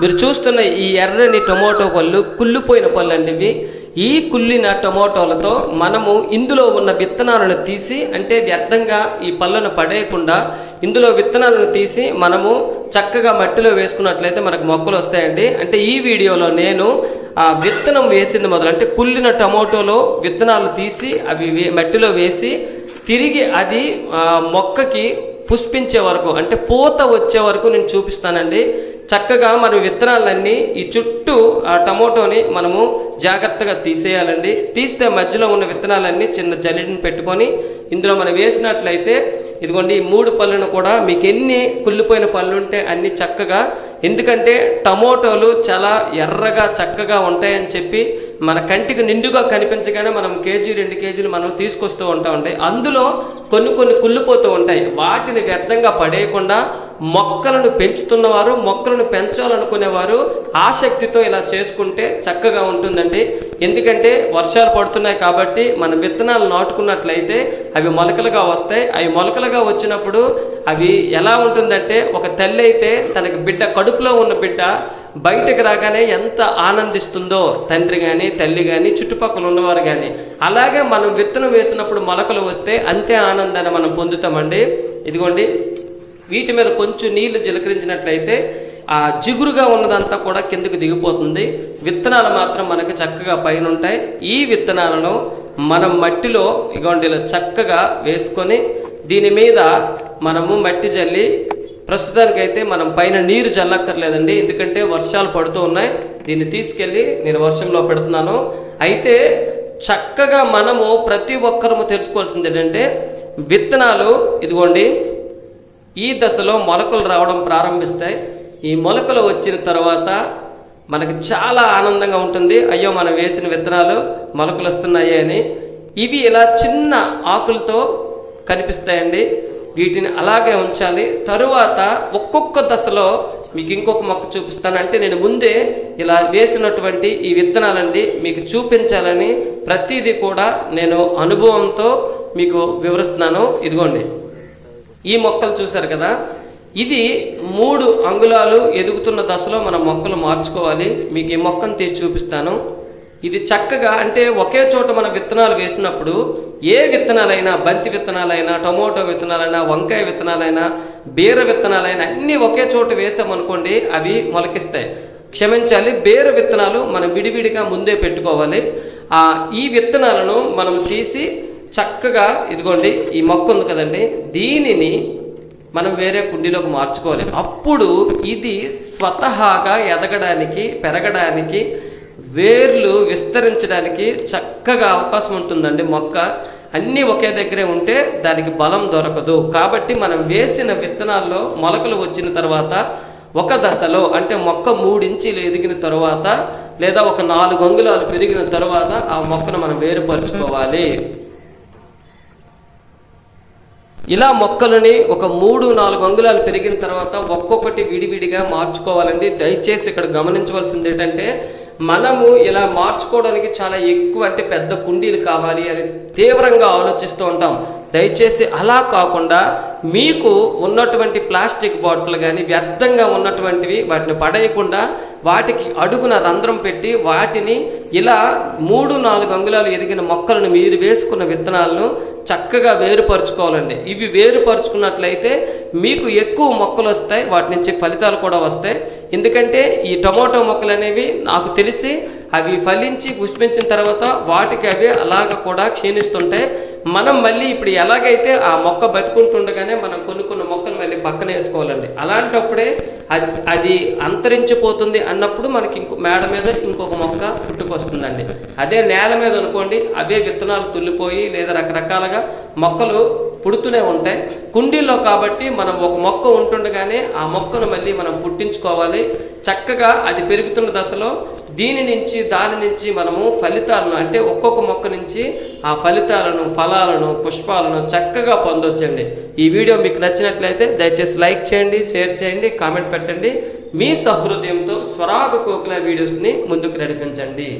మీరు చూస్తున్న ఈ ఎర్రని టొమాటో పళ్ళు కుళ్ళిపోయిన పళ్ళు అండి ఈ కుళ్ళిన టొమాటోలతో మనము ఇందులో ఉన్న విత్తనాలను తీసి అంటే వ్యర్థంగా ఈ పళ్ళను పడేయకుండా ఇందులో విత్తనాలను తీసి మనము చక్కగా మట్టిలో వేసుకున్నట్లయితే మనకు మొక్కలు వస్తాయండి. అంటే ఈ వీడియోలో నేను ఆ విత్తనం వేసింది మొదలు అంటే కుళ్ళిన టమోటోలో విత్తనాలు తీసి అవి మట్టిలో వేసి తిరిగి అది మొక్కకి పుష్పించే వరకు అంటే పూత వచ్చే వరకు నేను చూపిస్తానండి. చక్కగా మనం విత్తనాలన్నీ ఈ చుట్టూ ఆ టమోటోని మనము జాగ్రత్తగా తీసేయాలండి. తీస్తే మధ్యలో ఉన్న విత్తనాలన్నీ చిన్న జల్లిని పెట్టుకొని ఇందులో మనం వేసినట్లయితే ఇదిగోండి ఈ మూడు పళ్ళను కూడా మీకు ఎన్ని కుళ్ళిపోయిన పళ్ళు ఉంటే అన్ని చక్కగా ఎందుకంటే టమోటోలు చాలా ఎర్రగా చక్కగా ఉంటాయని చెప్పి మన కంటికి నిండుగా కనిపించగానే మనం కేజీ రెండు కేజీలు మనం తీసుకొస్తూ ఉంటా ఉంటాయి అందులో కొన్ని కొన్ని కుళ్ళిపోతూ ఉంటాయి. వాటిని వ్యర్థంగా పడేయకుండా మొక్కలను పెంచుతున్నవారు మొక్కలను పెంచాలనుకునేవారు ఆసక్తితో ఇలా చేసుకుంటే చక్కగా ఉంటుందండి. ఎందుకంటే వర్షాలు పడుతున్నాయి కాబట్టి మన విత్తనాలు నాటుకున్నట్లయితే అవి మొలకలుగా వస్తాయి. అవి మొలకలుగా వచ్చినప్పుడు అవి ఎలా ఉంటుందంటే ఒక తల్లి అయితే తనకి బిడ్డ కడుపులో ఉన్న బిడ్డ బయటకు రాగానే ఎంత ఆనందిస్తుందో తండ్రి కానీ తల్లి కానీ చుట్టుపక్కల ఉన్నవారు కానీ అలాగే మనం విత్తనం వేసినప్పుడు మొలకలు వస్తే అంతే ఆనందాన్ని మనం పొందుతామండి. ఇదిగోండి వీటి మీద కొంచెం నీళ్ళు చిలకరించినట్లయితే ఆ జిగురుగా ఉన్నదంతా కూడా కిందకు దిగిపోతుంది. విత్తనాలు మాత్రం మనకు చక్కగా పైన ఉంటాయి ఈ విత్తనాలను మనం మట్టిలో ఇగోండి చక్కగా వేసుకొని దీని మీద మనము మట్టి జల్లి ప్రస్తుతానికైతే మనం పైన నీరు చల్లక్కర్లేదండి ఎందుకంటే వర్షాలు పడుతూ ఉన్నాయి. దీన్ని తీసుకెళ్ళి నేను వర్షంలో పెడుతున్నాను. అయితే చక్కగా మనము ప్రతి ఒక్కరము తెలుసుకోవాల్సింది ఏంటంటే విత్తనాలు ఇదిగోండి ఈ దశలో మొలకలు రావడం ప్రారంభిస్తాయి. ఈ మొలకలు వచ్చిన తర్వాత మనకి చాలా ఆనందంగా ఉంటుంది. అయ్యో మనం వేసిన విత్తనాలు మొలకలు వస్తున్నాయి అని. ఇవి ఇలా చిన్న ఆకులతో కనిపిస్తాయండి. వీటిని అలాగే ఉంచాలి. తరువాత ఒక్కొక్క దశలో మీకు ఇంకొక మొక్క చూపిస్తాను అంటే నేను ముందే ఇలా వేసినటువంటి ఈ విత్తనాలండి మీకు చూపించాలని ప్రతిదీ కూడా నేను అనుభవంతో మీకు వివరిస్తున్నాను. ఇదిగోండి. ఈ మొక్కలు చూశారు కదా? ఇది మూడు అంగుళాలు ఎదుగుతున్న దశలో మన మొక్కలు మార్చుకోవాలి. మీకు ఈ మొక్కను తీసి చూపిస్తాను. ఇది చక్కగా అంటే ఒకే చోట మన విత్తనాలు వేసినప్పుడు ఏ విత్తనాలైనా బంతి విత్తనాలైనా టమోటో విత్తనాలైనా వంకాయ విత్తనాలైనా బీర విత్తనాలైనా అన్నీ ఒకే చోట వేసామనుకోండి అవి మొలకిస్తాయి. క్షమించాలి బీర విత్తనాలు మనం విడివిడిగా ముందే పెట్టుకోవాలి. ఈ విత్తనాలను మనం తీసి చక్కగా ఇదిగోండి ఈ మొక్క ఉంది కదండి దీనిని మనం వేరే కుండీలోకి మార్చుకోవాలి. అప్పుడు ఇది స్వతహాగా ఎదగడానికి పెరగడానికి వేర్లు విస్తరించడానికి చక్కగా అవకాశం ఉంటుందండి. మొక్క అన్నీ ఒకే దగ్గరే ఉంటే దానికి బలం దొరకదు. కాబట్టి మనం వేసిన విత్తనాల్లో మొలకలు వచ్చిన తర్వాత ఒక దశలో అంటే మొక్క మూడించీలు ఎదిగిన తర్వాత లేదా ఒక నాలుగు అంగుళాలు పెరిగిన తర్వాత ఆ మొక్కను మనం వేరుపరుచుకోవాలి. ఇలా మొక్కలని ఒక మూడు నాలుగు అంగుళాలు పెరిగిన తర్వాత ఒక్కొక్కటి విడివిడిగా మార్చుకోవాలండి. దయచేసి ఇక్కడ గమనించవలసింది ఏంటంటే మనము ఇలా మార్చుకోవడానికి చాలా ఎక్కువ అంటే పెద్ద కుండీలు కావాలి అని తీవ్రంగా ఆలోచిస్తూ ఉంటాం. దయచేసి అలా కాకుండా మీకు ఉన్నటువంటి ప్లాస్టిక్ బాటిల్ కానీ వ్యర్థంగా ఉన్నటువంటివి వాటిని పడేయకుండా వాటికి అడుగున రంధ్రం పెట్టి వాటిని ఇలా మూడు నాలుగు అంగుళాలు ఎదిగిన మొక్కలను మీరు వేసుకున్న విత్తనాలను చక్కగా వేరుపరుచుకోవాలండి. ఇవి వేరుపరుచుకున్నట్లయితే మీకు ఎక్కువ మొక్కలు వస్తాయి వాటి నుంచి ఫలితాలు కూడా వస్తాయి. ఎందుకంటే ఈ టొమాటో మొక్కలు అనేవి నాకు తెలిసి అవి ఫలించి పుష్పించిన తర్వాత వాటికి అవి అలాగ కూడా క్షీణిస్తుంటాయి. మనం మళ్ళీ ఇప్పుడు ఎలాగైతే ఆ మొక్క బతుకుంటుండగానే మనం కొన్ని కొన్ని మొక్కలు మళ్ళీ పక్కన వేసుకోవాలండి. అలాంటప్పుడే అది అది అంతరించిపోతుంది అన్నప్పుడు మనకి ఇంకో మేడ మీద ఇంకొక మొక్క పుట్టుకొస్తుందండి. అదే నేల మీద అనుకోండి అవే విత్తనాలు తుల్లిపోయి లేదా రకరకాలుగా మొక్కలు పుడుతూనే ఉంటాయి కుండీల్లో కాబట్టి మనం ఒక మొక్క ఉంటుండగానే ఆ మొక్కను మళ్ళీ మనం పుట్టించుకోవాలి. చక్కగా అది పెరుగుతున్న దశలో దీని నుంచి దాని నుంచి మనము ఫలితాలను అంటే ఒక్కొక్క మొక్క నుంచి ఆ ఫలితాలను ఫలాలను పుష్పాలను చక్కగా పొందొచ్చండి. ఈ వీడియో మీకు నచ్చినట్లయితే దయచేసి లైక్ చేయండి షేర్ చేయండి కామెంట్ పెట్టండి. మీ సహృదయంతో స్వరాగ కోకిల వీడియోస్ని ముందుకు నడిపించండి.